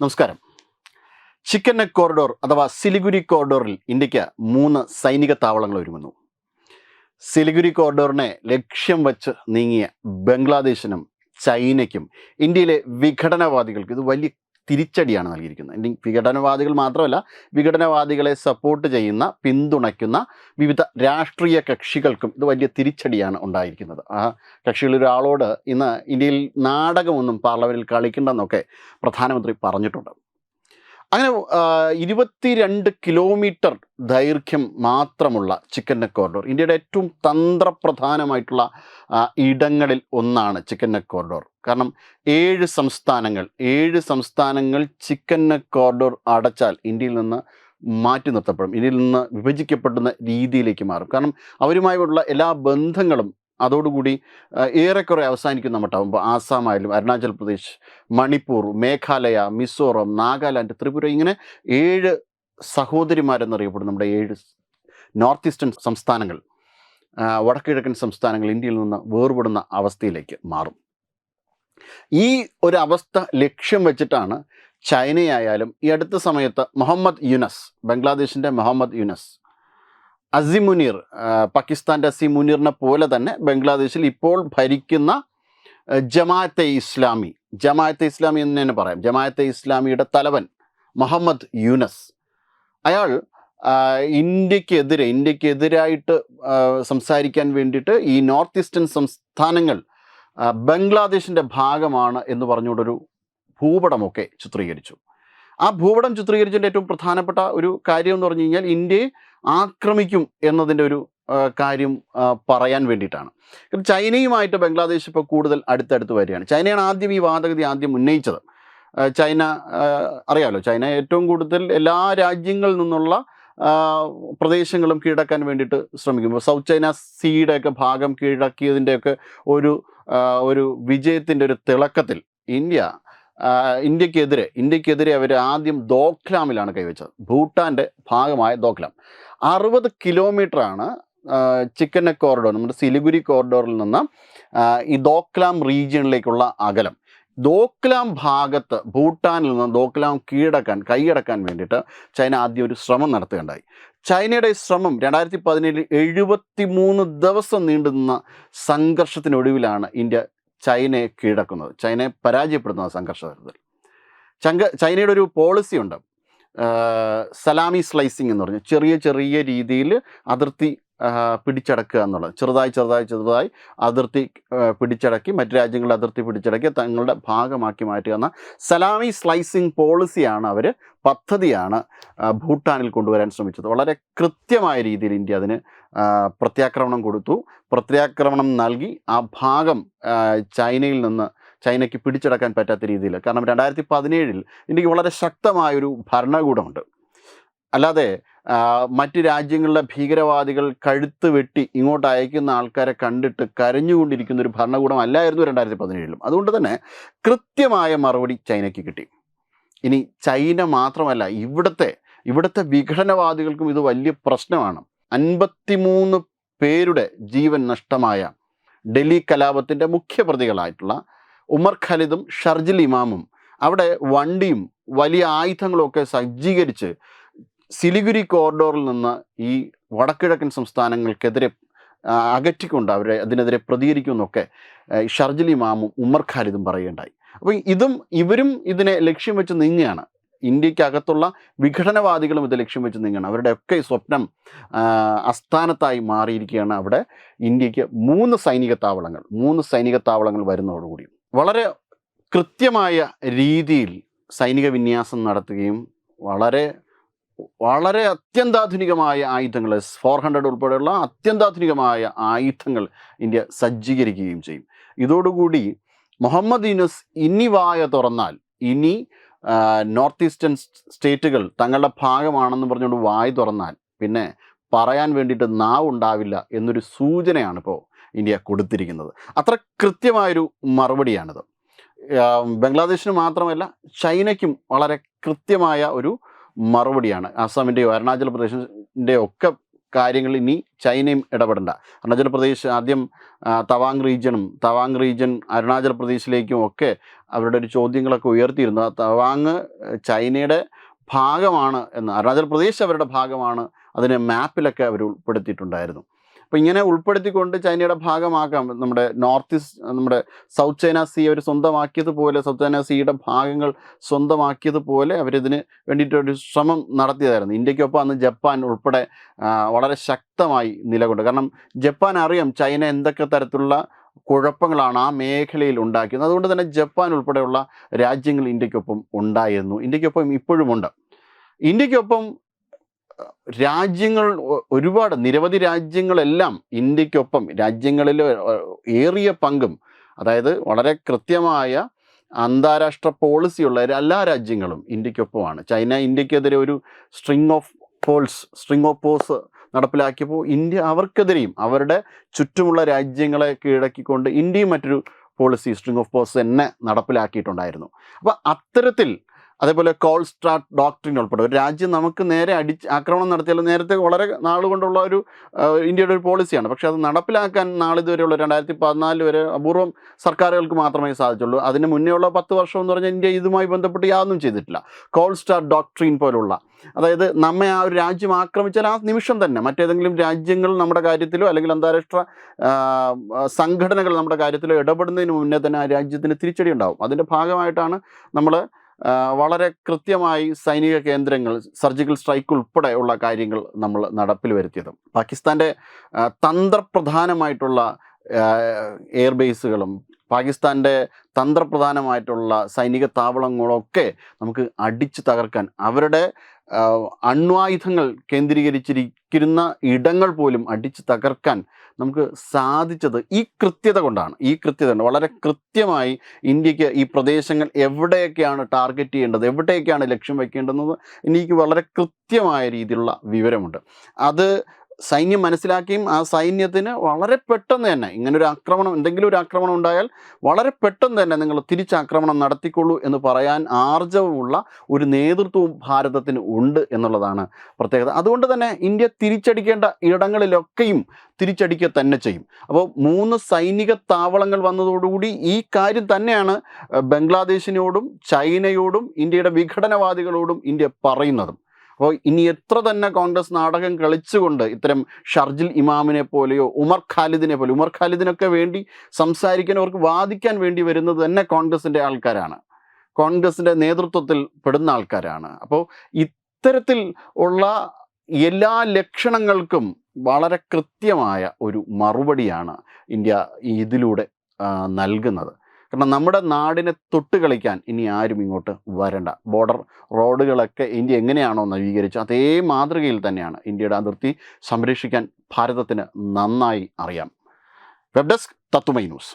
നമസ്കാരം. Chicken corridor അഥവാ സിലിഗുരി കോറിഡോറിൽ ഇന്ത്യയ്ക്ക് മൂന്ന് സൈനിക താവളങ്ങൾ ഒരുങ്ങുന്നു. സിലിഗുരി കോറിഡോറിനെ ലക്ഷ്യം വച്ച് നീങ്ങിയ ബംഗ്ലാദേശിനും ചൈനയ്ക്കും ഇന്ത്യയിലെ വിഘടനവാദികൾക്ക് ഇത് വലിയ തിരിച്ചടിയാണ് നൽകിയിരിക്കുന്നത്. വിഘടനവാദികൾ മാത്രമല്ല വിഘടനവാദികളെ സപ്പോർട്ട് ചെയ്യുന്ന പിന്തുണയ്ക്കുന്ന വിവിധ രാഷ്ട്രീയ കക്ഷികൾക്കും ഇത് വലിയ തിരിച്ചടിയാണ് ഉണ്ടായിരിക്കുന്നത്. ആ കക്ഷികളിൽ ഒരാളോട് ഇന്ന് ഇന്ത്യയിൽ നാടകമൊന്നും പാർലമെന്റിൽ കളിക്കണ്ടെന്നൊക്കെ പ്രധാനമന്ത്രി പറഞ്ഞിട്ടുണ്ട്. അങ്ങനെ ഇരുപത്തിരണ്ട് കിലോമീറ്റർ ദൈർഘ്യം മാത്രമുള്ള ചിക്കൻ നെക്ക് കോറിഡോർ ഇന്ത്യയുടെ ഏറ്റവും തന്ത്രപ്രധാനമായിട്ടുള്ള ഇടങ്ങളിൽ ഒന്നാണ് ചിക്കൻ നെക്ക് കോറിഡോർ കാരണം ഏഴ് സംസ്ഥാനങ്ങൾ ഏഴ് സംസ്ഥാനങ്ങൾ ചിക്കൻ നെക്ക് കോറിഡോർ അടച്ചാൽ ഇന്ത്യയിൽ നിന്ന് മാറ്റി നിർത്തപ്പെടും. ഇന്ത്യയിൽ നിന്ന് വിഭജിക്കപ്പെടുന്ന രീതിയിലേക്ക് മാറും. കാരണം അവരുമായുള്ള എല്ലാ ബന്ധങ്ങളും അതോടുകൂടി ഏറെക്കുറെ അവസാനിക്കും നമ്മൾ ഇപ്പോൾ ആസാമായാലും അരുണാചൽ പ്രദേശ് മണിപ്പൂർ മേഘാലയ മിസോറം നാഗാലാൻഡ് ത്രിപുര ഇങ്ങനെ ഏഴ് സഹോദരിമാരെന്നറിയപ്പെടും നമ്മുടെ ഏഴ് നോർത്ത് ഈസ്റ്റേൺ സംസ്ഥാനങ്ങൾ. വടക്കുകിഴക്കൻ സംസ്ഥാനങ്ങൾ ഇന്ത്യയിൽ നിന്ന് വേർപെടുന്ന അവസ്ഥയിലേക്ക് മാറും. ഈ ഒരു അവസ്ഥ ലക്ഷ്യം വെച്ചിട്ടാണ് ചൈനയായാലും ഈ അടുത്ത സമയത്ത് മുഹമ്മദ് യുനസ് ബംഗ്ലാദേശിന്റെ മുഹമ്മദ് യുനസ് അസി മുനീർ ആ, പാകിസ്ഥാന്റെ അസി മുനീറിനെ പോലെ തന്നെ ബംഗ്ലാദേശിൽ ഇപ്പോൾ ഭരിക്കുന്ന ജമാഅത്തെ ഇസ്ലാമി ജമാഅത്തെ ഇസ്ലാമി എന്ന് തന്നെ പറയാം. ജമാഅത്തെ ഇസ്ലാമിയുടെ തലവൻ മുഹമ്മദ് യൂനസ്. അയാൾ ഇന്ത്യക്കെതിരെ ഇന്ത്യക്കെതിരായിട്ട് സംസാരിക്കാൻ വേണ്ടിയിട്ട് ഈ നോർത്ത് ഈസ്റ്റേൺ സംസ്ഥാനങ്ങൾ ബംഗ്ലാദേശിന്റെ ഭാഗമാണ് എന്ന് പറഞ്ഞുകൊണ്ടൊരു ഭൂപടമൊക്കെ ചിത്രീകരിച്ചു. ആ ഭൂപടം ചിത്രീകരിച്ചതിന്റെ ഏറ്റവും പ്രധാനപ്പെട്ട ഒരു കാര്യം എന്ന് പറഞ്ഞു കഴിഞ്ഞാൽ ഇന്ത്യയെ ആക്രമിക്കും എന്നതിന്റെ ഒരു കാര്യം പറയാൻ വേണ്ടിയിട്ടാണ്. ചൈനയുമായിട്ട് ബംഗ്ലാദേശ് ഇപ്പോൾ കൂടുതൽ അടുത്തടുത്ത് വരികയാണ്. ചൈനയാണ് ആദ്യം ഈ വാദഗതി ആദ്യം ഉന്നയിച്ചത്. ചൈന അറിയാമല്ലോ ചൈന ഏറ്റവും കൂടുതൽ എല്ലാ രാജ്യങ്ങളിൽ നിന്നുള്ള പ്രദേശങ്ങളും കീഴടക്കാൻ വേണ്ടിയിട്ട് ശ്രമിക്കും. സൗത്ത് ചൈന സീയുടെ ഒക്കെ ഭാഗം കീഴടക്കിയതിന്റെയൊക്കെ ഒരു ഒരു വിജയത്തിന്റെ ഒരു തിളക്കത്തിൽ ഇന്ത്യ ഇന്ത്യക്കെതിരെ ഇന്ത്യക്കെതിരെ അവർ ആദ്യം ദോക്ലാമിലാണ് കൈവച്ചത്. ഭൂട്ടാന്റെ ഭാഗമായ ദോക്ലാം അറുപത് കിലോമീറ്ററാണ് ചിക്കൻ നെക്ക് കോറിഡോർ നമ്മുടെ സിലിഗുരി കോറിഡോറിൽ നിന്ന് ഈ ദോക്ലാം റീജിയണിലേക്കുള്ള അകലം. ദോക്ലാം ഭാഗത്ത് ഭൂട്ടാനിൽ നിന്ന് ദോക്ലാം കീഴടക്കാൻ കൈയടക്കാൻ വേണ്ടിയിട്ട് ചൈന ആദ്യം ഒരു ശ്രമം നടത്തുകയുണ്ടായി. ചൈനയുടെ ശ്രമം രണ്ടായിരത്തി പതിനേഴിൽ എഴുപത്തി മൂന്ന് ദിവസം നീണ്ടുനിന്ന സംഘർഷത്തിനൊടുവിലാണ് ഇന്ത്യ ചൈനയെ കീഴടക്കുന്നത് ചൈനയെ പരാജയപ്പെടുന്ന സംഘർഷത്തിൽ. ചങ്ക ചൈനയുടെ ഒരു പോളിസി ഉണ്ട്. സലാമി സ്ലൈസിങ് എന്ന് പറഞ്ഞു. ചെറിയ ചെറിയ രീതിയിൽ അതിർത്തി പിടിച്ചടക്കുക എന്നുള്ളത്. ചെറുതായി ചെറുതായി ചെറുതായി അതിർത്തി പിടിച്ചടക്കി മറ്റ് രാജ്യങ്ങളുടെ അതിർത്തി പിടിച്ചടക്കി തങ്ങളുടെ ഭാഗമാക്കി മാറ്റുക എന്ന സലാമി സ്ലൈസിങ് പോളിസിയാണ് അവർ പദ്ധതിയാണ് ഭൂട്ടാനിൽ കൊണ്ടുവരാൻ ശ്രമിച്ചത്. വളരെ കൃത്യമായ രീതിയിൽ ഇന്ത്യ അതിന് പ്രത്യാക്രമണം കൊടുത്തു. പ്രത്യാക്രമണം നൽകി ആ ഭാഗം ചൈനയിൽ നിന്ന് ചൈനയ്ക്ക് പിടിച്ചെടുക്കാൻ പറ്റാത്ത രീതിയിൽ. കാരണം രണ്ടായിരത്തി പതിനേഴിൽ ഇന്ത്യയ്ക്ക് വളരെ ശക്തമായൊരു ഭരണകൂടമുണ്ട്. അല്ലാതെ മറ്റ് രാജ്യങ്ങളിലെ ഭീകരവാദികൾ കഴുത്ത് വെട്ടി ഇങ്ങോട്ട് അയക്കുന്ന ആൾക്കാരെ കണ്ടിട്ട് കരഞ്ഞുകൊണ്ടിരിക്കുന്ന ഒരു ഭരണകൂടം അല്ലായിരുന്നു രണ്ടായിരത്തി പതിനേഴിലും അതുകൊണ്ട് തന്നെ കൃത്യമായ മറുപടി ചൈനയ്ക്ക് കിട്ടി. ഇനി ചൈന മാത്രമല്ല ഇവിടുത്തെ ഇവിടുത്തെ വിഘടനവാദികൾക്കും ഇത് വലിയ പ്രശ്നമാണ്. അൻപത്തിമൂന്ന് പേരുടെ ജീവൻ നഷ്ടമായ ഡൽഹി കലാപത്തിന്റെ മുഖ്യപ്രതികളായിട്ടുള്ള ഉമർ ഖലിദും ഷർജിൽ ഇമാമും. അവിടെ വണ്ടിയും വലിയ ആയുധങ്ങളൊക്കെ സജ്ജീകരിച്ച് സിലിഗുരി കോറിഡോറിൽ നിന്ന് ഈ വടക്കിഴക്കൻ സംസ്ഥാനങ്ങൾക്കെതിരെ അകറ്റിക്കൊണ്ട് അവരെ അതിനെതിരെ പ്രതികരിക്കുമെന്നൊക്കെ ഷർജിൽ ഇമാമും ഉമർ ഖാലിദും പറയുകയുണ്ടായി. അപ്പോൾ ഇതും ഇവരും ഇതിനെ ലക്ഷ്യം വെച്ച് നീങ്ങുകയാണ്. ഇന്ത്യക്കകത്തുള്ള വിഘടനവാദികളും ഇത് ലക്ഷ്യം വെച്ച് നീങ്ങുകയാണ്. അവരുടെയൊക്കെ സ്വപ്നം അസ്ഥാനത്തായി മാറിയിരിക്കുകയാണ് അവിടെ ഇന്ത്യയ്ക്ക് മൂന്ന് സൈനിക താവളങ്ങൾ മൂന്ന് സൈനിക താവളങ്ങൾ വരുന്നതോടുകൂടി വളരെ കൃത്യമായ രീതിയിൽ സൈനിക വിന്യാസം നടത്തുകയും വളരെ വളരെ അത്യന്താധുനികമായ ആയുധങ്ങൾ ഫോർ ഹൺഡ്രഡ് ഉൾപ്പെടെയുള്ള അത്യന്താധുനികമായ ആയുധങ്ങൾ ഇന്ത്യ സജ്ജീകരിക്കുകയും ചെയ്യും. ഇതോടുകൂടി മുഹമ്മദ് യൂനുസ് ഇനി വായ തുറന്നാൽ ഇനി നോർത്ത് ഈസ്റ്റേൺ സ്റ്റേറ്റുകൾ തങ്ങളുടെ ഭാഗമാണെന്ന് പറഞ്ഞുകൊണ്ട് വായ തുറന്നാൽ പിന്നെ പറയാൻ വേണ്ടിയിട്ട് നാവ് ഉണ്ടാവില്ല എന്നൊരു സൂചനയാണ് ഇപ്പോൾ ഇന്ത്യ കൊടുത്തിരിക്കുന്നത്. അത്ര കൃത്യമായൊരു മറുപടിയാണിത്. ബംഗ്ലാദേശിന് മാത്രമല്ല ചൈനയ്ക്കും വളരെ കൃത്യമായ ഒരു മറുപടിയാണ്. ആസാമിന്റെയോ അരുണാചൽ പ്രദേശിന്റെയോ ഒക്കെ കാര്യങ്ങളിൽ ഇനി ചൈനയും ഇടപെടണ്ട. അരുണാചൽ പ്രദേശ് ആദ്യം തവാങ് റീജിയനും തവാങ് റീജിയൻ അരുണാചൽ പ്രദേശിലേക്കും ഒക്കെ അവരുടെ ഒരു ചോദ്യങ്ങളൊക്കെ ഉയർത്തിയിരുന്നു. തവാങ് ചൈനയുടെ ഭാഗമാണ് എന്ന് അരുണാചൽ പ്രദേശ് അവരുടെ ഭാഗമാണ് അതിനെ മാപ്പിലൊക്കെ അവർ ഉൾപ്പെടുത്തിയിട്ടുണ്ടായിരുന്നു. അപ്പോൾ ഇങ്ങനെ ഉൾപ്പെടുത്തിക്കൊണ്ട് ചൈനയുടെ ഭാഗമാക്കാം നമ്മുടെ നോർത്ത് ഈസ്റ്റ് നമ്മുടെ സൗത്ത് ചൈന സീ അവർ സ്വന്തമാക്കിയതുപോലെ സൗത്ത് ചൈന സീയുടെ ഭാഗങ്ങൾ സ്വന്തമാക്കിയതുപോലെ അവരിതിന് വേണ്ടിയിട്ടൊരു ശ്രമം നടത്തിയതായിരുന്നു. ഇന്ത്യക്കൊപ്പം അന്ന് ജപ്പാൻ ഉൾപ്പെടെ വളരെ ശക്തമായി നിലകൊണ്ട്. കാരണം ജപ്പാൻ അറിയാം ചൈന എന്തൊക്കെ തരത്തിലുള്ള കുഴപ്പങ്ങളാണ് ആ മേഖലയിൽ ഉണ്ടാക്കിയത്. അതുകൊണ്ട് തന്നെ ജപ്പാൻ ഉൾപ്പെടെയുള്ള രാജ്യങ്ങൾ ഇന്ത്യക്കൊപ്പം ഉണ്ടായിരുന്നു. ഇന്ത്യക്കൊപ്പം ഇപ്പോഴുമുണ്ട്. ഇന്ത്യക്കൊപ്പം രാജ്യങ്ങൾ ഒരുപാട് നിരവധി രാജ്യങ്ങളെല്ലാം ഇന്ത്യക്കൊപ്പം രാജ്യങ്ങളിൽ ഏറിയ പങ്കും അതായത് വളരെ കൃത്യമായ അന്താരാഷ്ട്ര പോളിസിയുള്ള എല്ലാ രാജ്യങ്ങളും ഇന്ത്യക്കൊപ്പമാണ്. ചൈന ഇന്ത്യക്കെതിരെ ഒരു string of pearls string of pearls നടപ്പിലാക്കിയപ്പോൾ India അവർക്കെതിരെയും അവരുടെ ചുറ്റുമുള്ള രാജ്യങ്ങളെ കീഴടക്കിക്കൊണ്ട് ഇന്ത്യയും മറ്റൊരു പോളിസി സ്ട്രിങ് ഓഫ് പോസ് തന്നെ നടപ്പിലാക്കിയിട്ടുണ്ടായിരുന്നു. അപ്പോൾ അത്തരത്തിൽ അതേപോലെ കോൾ സ്റ്റാർട്ട് ഡോക്ടറിൻ ഉൾപ്പെടെ. ഒരു രാജ്യം നമുക്ക് നേരെ അടിച്ച് ആക്രമണം നടത്തിയാലും നേരത്തെ വളരെ നാളുകൊണ്ടുള്ള ഒരു ഇന്ത്യയുടെ ഒരു പോളിസിയാണ് പക്ഷേ അത് നടപ്പിലാക്കാൻ നാളിതുവരെയുള്ള രണ്ടായിരത്തി പതിനാല് വരെ അപൂർവം സർക്കാരുകൾക്ക് മാത്രമേ സാധിച്ചുള്ളൂ. അതിന് മുന്നേ ഉള്ള പത്ത് വർഷം എന്ന് പറഞ്ഞാൽ ഇന്ത്യ ഇതുമായി ബന്ധപ്പെട്ട് യാതൊന്നും ചെയ്തിട്ടില്ല. കോൾ സ്റ്റാർ ഡോക്ട്രീൻ പോലുള്ള. അതായത് നമ്മെ ആ ഒരു രാജ്യം ആക്രമിച്ചാൽ ആ നിമിഷം തന്നെ മറ്റേതെങ്കിലും രാജ്യങ്ങൾ നമ്മുടെ കാര്യത്തിലോ അല്ലെങ്കിൽ അന്താരാഷ്ട്ര സംഘടനകൾ നമ്മുടെ കാര്യത്തിലോ ഇടപെടുന്നതിന് മുന്നേ തന്നെ ആ രാജ്യത്തിന് തിരിച്ചടി ഉണ്ടാവും. അതിന്റെ ഭാഗമായിട്ടാണ് നമ്മൾ വളരെ കൃത്യമായി സൈനിക കേന്ദ്രങ്ങൾ സർജിക്കൽ സ്ട്രൈക്ക് ഉൾപ്പെടെ ഉള്ള കാര്യങ്ങൾ നമ്മൾ നടപ്പിൽ വരുത്തിയത്. പാകിസ്ഥാന്റെ തന്ത്രപ്രധാനമായിട്ടുള്ള തന്ത്രപ്രധാനമായിട്ടുള്ള എയർബേസുകളും പാകിസ്ഥാന്റെ തന്ത്രപ്രധാനമായിട്ടുള്ള സൈനിക താവളങ്ങളൊക്കെ നമുക്ക് അടിച്ചു തകർക്കാൻ അവരുടെ അണ്വായുധങ്ങൾ കേന്ദ്രീകരിച്ചിരിക്കുന്ന ഇടങ്ങൾ പോലും അടിച്ചു തകർക്കാൻ നമുക്ക് സാധിച്ചത് ഈ കൃത്യത കൊണ്ടാണ്. ഈ കൃത്യത കൊണ്ട് വളരെ കൃത്യമായി ഇന്ത്യയ്ക്ക് ഈ പ്രദേശങ്ങൾ എവിടെയൊക്കെയാണ് ടാർഗറ്റ് ചെയ്യേണ്ടത് എവിടെയൊക്കെയാണ് ലക്ഷ്യം വയ്ക്കേണ്ടതെന്ന് എനിക്ക് വളരെ കൃത്യമായ രീതിയിലുള്ള വിവരമുണ്ട്. അത് സൈന്യം മനസ്സിലാക്കിയും ആ സൈന്യത്തിന് വളരെ പെട്ടെന്ന് തന്നെ ഇങ്ങനൊരു ആക്രമണം എന്തെങ്കിലും ഒരു ആക്രമണം ഉണ്ടായാൽ വളരെ പെട്ടെന്ന് തന്നെ നിങ്ങൾ തിരിച്ചാക്രമണം നടത്തിക്കൊള്ളൂ എന്ന് പറയാൻ ആർജവമുള്ള ഒരു നേതൃത്വവും ഭാരതത്തിന് ഉണ്ട് എന്നുള്ളതാണ് പ്രത്യേകത. അതുകൊണ്ട് തന്നെ ഇന്ത്യ തിരിച്ചടിക്കേണ്ട ഇടങ്ങളിലൊക്കെയും തിരിച്ചടിക്കുക തന്നെ ചെയ്യും. അപ്പോൾ മൂന്ന് സൈനിക താവളങ്ങൾ വന്നതോടുകൂടി ഈ കാര്യം തന്നെയാണ് ബംഗ്ലാദേശിനോടും ചൈനയോടും ഇന്ത്യയുടെ വിഘടനവാദികളോടും ഇന്ത്യ പറയുന്നതും. അപ്പോൾ ഇനി എത്ര തന്നെ കോൺഗ്രസ് നാടകം കളിച്ചുകൊണ്ട് ഇത്തരം ഷർജിൽ ഇമാമിനെ പോലെയോ ഉമർ ഖാലിദിനെ പോലെ ഉമർ ഖാലിദിനൊക്കെ വേണ്ടി സംസാരിക്കാൻ അവർക്ക് വാദിക്കാൻ വേണ്ടി വരുന്നത് തന്നെ കോൺഗ്രസിന്റെ ആൾക്കാരാണ്. കോൺഗ്രസിന്റെ നേതൃത്വത്തിൽ പെടുന്ന ആൾക്കാരാണ്. അപ്പോൾ ഇത്തരത്തിൽ ഉള്ള എല്ലാ ലക്ഷണങ്ങൾക്കും വളരെ കൃത്യമായ ഒരു മറുപടിയാണ് ഇന്ത്യ ഇതിലൂടെ നൽകുന്നത്. കാരണം നമ്മുടെ നാടിനെ തൊട്ട് കളിക്കാൻ ഇനി ആരും ഇങ്ങോട്ട് വരണ്ട. ബോർഡർ റോഡുകളൊക്കെ ഇന്ത്യ എങ്ങനെയാണോ നവീകരിച്ച് അതേ മാതൃകയിൽ തന്നെയാണ് ഇന്ത്യയുടെ അതിർത്തി സംരക്ഷിക്കാൻ ഭാരതത്തിന് നന്നായി അറിയാം. വെബ് ഡെസ്ക് തത്തുമൈ ന്യൂസ്